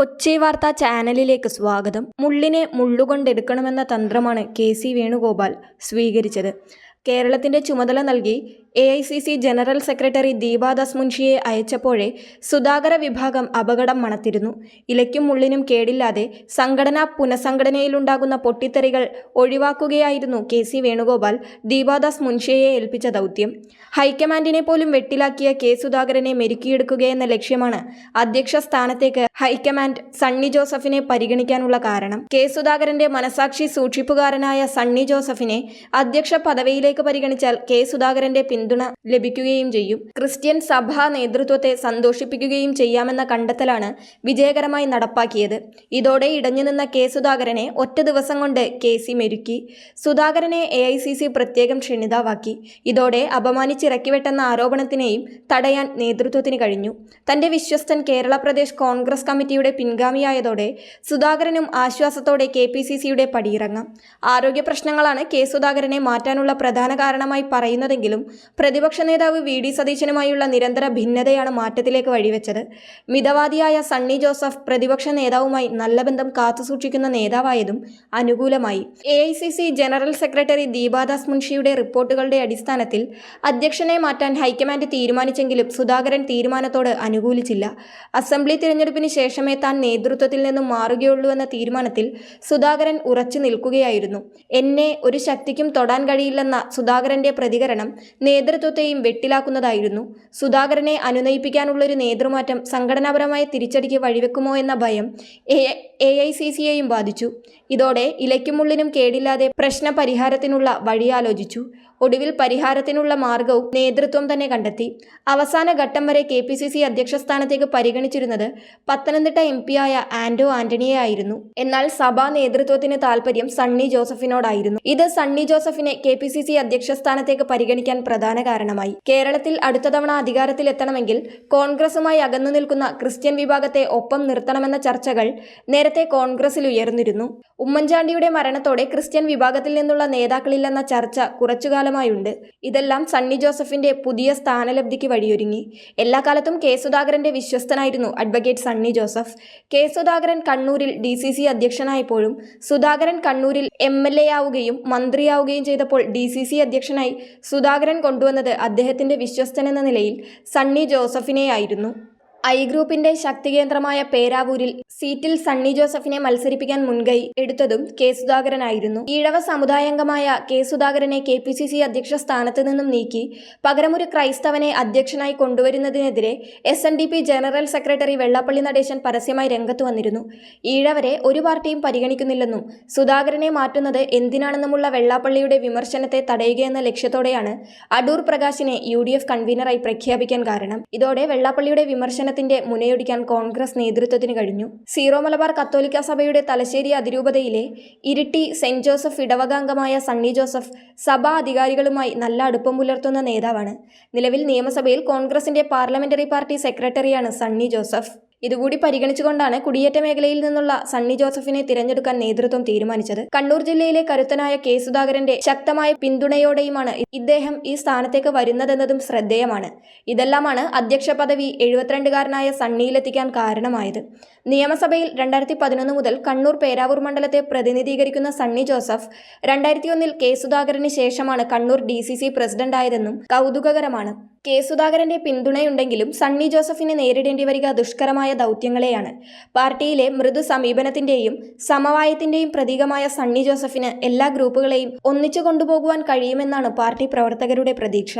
കൊച്ചി വാർത്താ ചാനലിലേക്ക് സ്വാഗതം. മുള്ളിനെ മുള്ളുകൊണ്ടെടുക്കണമെന്ന തന്ത്രമാണ് കെ സി വേണുഗോപാൽ സ്വീകരിച്ചത്. കേരളത്തിന്റെ ചുമതല നൽകി A I C C general secretary Deepadas മുൻഷിയെ അയച്ചപ്പോഴേ സുധാകര വിഭാഗം അപകടം മണത്തിരുന്നു. ഇലയ്ക്കും മുള്ളിനും കേടില്ലാതെ സംഘടനാ പുനഃസംഘടനയിലുണ്ടാകുന്ന പൊട്ടിത്തെറികൾ ഒഴിവാക്കുകയായിരുന്നു കെ സി വേണുഗോപാൽ ദീപാദാസ് മുൻഷിയെ ഏൽപ്പിച്ച ദൗത്യം. ഹൈക്കമാൻഡിനെ പോലും വെട്ടിലാക്കിയ കെ സുധാകരനെ മെരുക്കിയെടുക്കുകയെന്ന ലക്ഷ്യമാണ് അധ്യക്ഷ സ്ഥാനത്തേക്ക് ഹൈക്കമാൻഡ് സണ്ണി ജോസഫിനെ പരിഗണിക്കാനുള്ള കാരണം. കെ സുധാകരന്റെ മനസാക്ഷി സൂക്ഷിപ്പുകാരനായ സണ്ണി ജോസഫിനെ അധ്യക്ഷ പദവിയിലേക്ക് പരിഗണിച്ചാൽ കെ സുധാകരന്റെ പിന്തുണ ലഭിക്കുകയും ചെയ്യും. ക്രിസ്ത്യൻ സഭാ നേതൃത്വത്തെ സന്തോഷിപ്പിക്കുകയും ചെയ്യാമെന്ന കണ്ടെത്തലാണ് വിജയകരമായി നടപ്പാക്കിയത്. ഇതോടെ ഇടഞ്ഞുനിന്ന കെ സുധാകരനെ ഒറ്റ ദിവസം കൊണ്ട് കെ സി മെരുക്കി. സുധാകരനെ എ ഐ സി സി പ്രത്യേകം ക്ഷണിതാവാക്കി. ഇതോടെ അപമാനിച്ചിറക്കിവെട്ടെന്ന ആരോപണത്തിനെയും തടയാൻ നേതൃത്വത്തിന് കഴിഞ്ഞു. തന്റെ വിശ്വസ്തൻ കേരള പ്രദേശ് കോൺഗ്രസ് കമ്മിറ്റിയുടെ പിൻഗാമിയായതോടെ സുധാകരനും ആശ്വാസത്തോടെ കെ പി സി സിയുടെ പടിയിറങ്ങാം. ആരോഗ്യ പ്രശ്നങ്ങളാണ് കെ സുധാകരനെ മാറ്റാനുള്ള പ്രധാന കാരണമായി പറയുന്നതെങ്കിലും പ്രതിപക്ഷ നേതാവ് വി ഡി സതീശനുമായുള്ള നിരന്തര ഭിന്നതയാണ് മാറ്റത്തിലേക്ക് വഴിവെച്ചത്. മിതവാദിയായ സണ്ണി ജോസഫ് പ്രതിപക്ഷ നേതാവുമായി നല്ല ബന്ധം കാത്തുസൂക്ഷിക്കുന്ന നേതാവായതും അനുകൂലമായി. എ ജനറൽ സെക്രട്ടറി ദീപാദാസ് മുൻഷിയുടെ റിപ്പോർട്ടുകളുടെ അടിസ്ഥാനത്തിൽ അധ്യക്ഷനെ മാറ്റാൻ ഹൈക്കമാൻഡ് തീരുമാനിച്ചെങ്കിലും സുധാകരൻ തീരുമാനത്തോട് അനുകൂലിച്ചില്ല. അസംബ്ലി തിരഞ്ഞെടുപ്പിന് ശേഷമേ താൻ നേതൃത്വത്തിൽ നിന്നും മാറുകയുള്ളൂ എന്ന തീരുമാനത്തിൽ സുധാകരൻ ഉറച്ചു നിൽക്കുകയായിരുന്നു. എന്നെ ഒരു ശക്തിക്കും തൊടാൻ കഴിയില്ലെന്ന സുധാകരന്റെ പ്രതികരണം നേതൃത്വത്തെയും വെട്ടിലാക്കുന്നതായിരുന്നു. സുധാകരനെ അനുനയിപ്പിക്കാനുള്ളൊരു നേതൃമാറ്റം സംഘടനാപരമായ തിരിച്ചടിക്ക് വഴിവെക്കുമോ എന്ന ഭയം എ ഐ സി സിയെയും ബാധിച്ചു. ഇതോടെ ഇലയ്ക്കും മുള്ളിനും കേടില്ലാതെ പ്രശ്ന പരിഹാരത്തിനുള്ള വഴിയാലോചിച്ചു. ഒടുവിൽ പരിഹാരത്തിനുള്ള മാർഗവും നേതൃത്വം തന്നെ കണ്ടെത്തി. അവസാന ഘട്ടം വരെ കെ പി സി സി അധ്യക്ഷ സ്ഥാനത്തേക്ക് പരിഗണിച്ചിരുന്നത് പത്തനംതിട്ട എം പിയായ ആന്റോ ആന്റണിയെ ആയിരുന്നു എന്നാൽ സഭാ നേതൃത്വത്തിന് താൽപര്യം സണ്ണി ജോസഫിനോടായിരുന്നു. ഇത് സണ്ണി ജോസഫിനെ കെ പി സി സി അധ്യക്ഷ സ്ഥാനത്തേക്ക് പരിഗണിക്കാൻ പ്രധാന കാരണമായി. കേരളത്തിൽ അടുത്ത തവണ അധികാരത്തിലെത്തണമെങ്കിൽ കോൺഗ്രസുമായി അകന്നു നിൽക്കുന്ന ക്രിസ്ത്യൻ വിഭാഗത്തെ ഒപ്പം നിർത്തണമെന്ന ചർച്ചകൾ നേരത്തെ കോൺഗ്രസിൽ ഉയർന്നിരുന്നു. ഉമ്മൻചാണ്ടിയുടെ മരണത്തോടെ ക്രിസ്ത്യൻ വിഭാഗത്തിൽ നിന്നുള്ള നേതാക്കളില്ലെന്ന ചർച്ച കുറച്ചുകാലമായുണ്ട്. ഇതെല്ലാം സണ്ണി ജോസഫിന്റെ പുതിയ സ്ഥാനലബ്ധിക്ക് വഴിയൊരുങ്ങി. എല്ലാ കാലത്തും കെ സുധാകരന്റെ വിശ്വസ്തനായിരുന്നു അഡ്വക്കേറ്റ് സണ്ണി ജോസഫ്. കെ സുധാകരൻ കണ്ണൂരിൽ ഡി സി സി അധ്യക്ഷനായപ്പോഴും സുധാകരൻ കണ്ണൂരിൽ എം എൽ എ ആവുകയും മന്ത്രിയാവുകയും ചെയ്തപ്പോൾ ഡി സി സി അധ്യക്ഷനായി സുധാകരൻ കൊണ്ടുവന്നത് അദ്ദേഹത്തിന്റെ വിശ്വസ്തനെന്ന നിലയിൽ സണ്ണി ജോസഫിനെയായിരുന്നു ഐ ഗ്രൂപ്പിന്റെ ശക്തികേന്ദ്രമായ പേരാവൂരിൽ സീറ്റിൽ സണ്ണി ജോസഫിനെ മത്സരിപ്പിക്കാൻ മുൻകൈ എടുത്തതും കെ സുധാകരനായിരുന്നു. ഈഴവ സമുദായംഗമായ കെ സുധാകരനെ കെ പി സി സി അധ്യക്ഷ സ്ഥാനത്ത് നിന്നും നീക്കി പകരമൊരു ക്രൈസ്തവനെ അധ്യക്ഷനായി കൊണ്ടുവരുന്നതിനെതിരെ S N D P general secretary Vellappally Natesan പരസ്യമായി രംഗത്ത് വന്നിരുന്നു. ഈഴവരെ ഒരു പാർട്ടിയും പരിഗണിക്കുന്നില്ലെന്നും സുധാകരനെ മാറ്റുന്നത് എന്തിനാണെന്നുമുള്ള വെള്ളാപ്പള്ളിയുടെ വിമർശനത്തെ തടയുകയെന്ന ലക്ഷ്യത്തോടെയാണ് അടൂർ പ്രകാശിനെ യു ഡി എഫ് കൺവീനറായി പ്രഖ്യാപിക്കാൻ കാരണം. ഇതോടെ വെള്ളാപ്പള്ളിയുടെ വിമർശനത്തിന്റെ മുനയൊടിക്കാൻ കോൺഗ്രസ് നേതൃത്വത്തിന് കഴിഞ്ഞു. സീറോ മലബാർ കത്തോലിക്ക സഭയുടെ തലശ്ശേരി അതിരൂപതയിലെ ഇരിട്ടി സെന്റ് ജോസഫ് ഇടവകാംഗമായ സണ്ണി ജോസഫ് സഭാ അധികാരികളുമായി നല്ല അടുപ്പം പുലർത്തുന്ന നേതാവാണ്. നിലവിൽ നിയമസഭയിൽ കോൺഗ്രസിന്റെ പാർലമെന്ററി പാർട്ടി സെക്രട്ടറിയാണ് സണ്ണി ജോസഫ്. ഇതുകൂടി പരിഗണിച്ചുകൊണ്ടാണ് കുടിയേറ്റ മേഖലയിൽ നിന്നുള്ള സണ്ണി ജോസഫിനെ തിരഞ്ഞെടുക്കാൻ നേതൃത്വം തീരുമാനിച്ചത്. കണ്ണൂർ ജില്ലയിലെ കരുത്തനായ കെ. സുധാകരന്റെ ശക്തമായ പിന്തുണയോടെയുമാണ് ഇദ്ദേഹം ഈ സ്ഥാനത്തേക്ക് വരുന്നതെന്നതും ശ്രദ്ധേയമാണ്. ഇതെല്ലാമാണ് അധ്യക്ഷ പദവി എഴുപത്തിരണ്ടുകാരനായ സണ്ണിയിലെത്തിക്കാൻ കാരണമായത്. നിയമസഭയിൽ രണ്ടായിരത്തി പതിനൊന്ന് മുതൽ കണ്ണൂർ പേരാവൂർ മണ്ഡലത്തെ പ്രതിനിധീകരിക്കുന്ന സണ്ണി ജോസഫ് രണ്ടായിരത്തി ഒന്നിൽ കെ. സുധാകരന് ശേഷമാണ് കണ്ണൂർ ഡി സി സി പ്രസിഡന്റായതെന്നും കൗതുകകരമാണ്. കെ സുധാകരന്റെ പിന്തുണയുണ്ടെങ്കിലും സണ്ണി ജോസഫിനെ നേരിടേണ്ടി വരിക ദുഷ്കരമായ ദൗത്യങ്ങളെയാണ്. പാർട്ടിയിലെ മൃദു സമീപനത്തിന്റെയും സമവായത്തിന്റെയും പ്രതീകമായ സണ്ണി ജോസഫിന് എല്ലാ ഗ്രൂപ്പുകളെയും ഒന്നിച്ചു കൊണ്ടുപോകുവാൻ കഴിയുമെന്നാണ് പാർട്ടി പ്രവർത്തകരുടെ പ്രതീക്ഷ.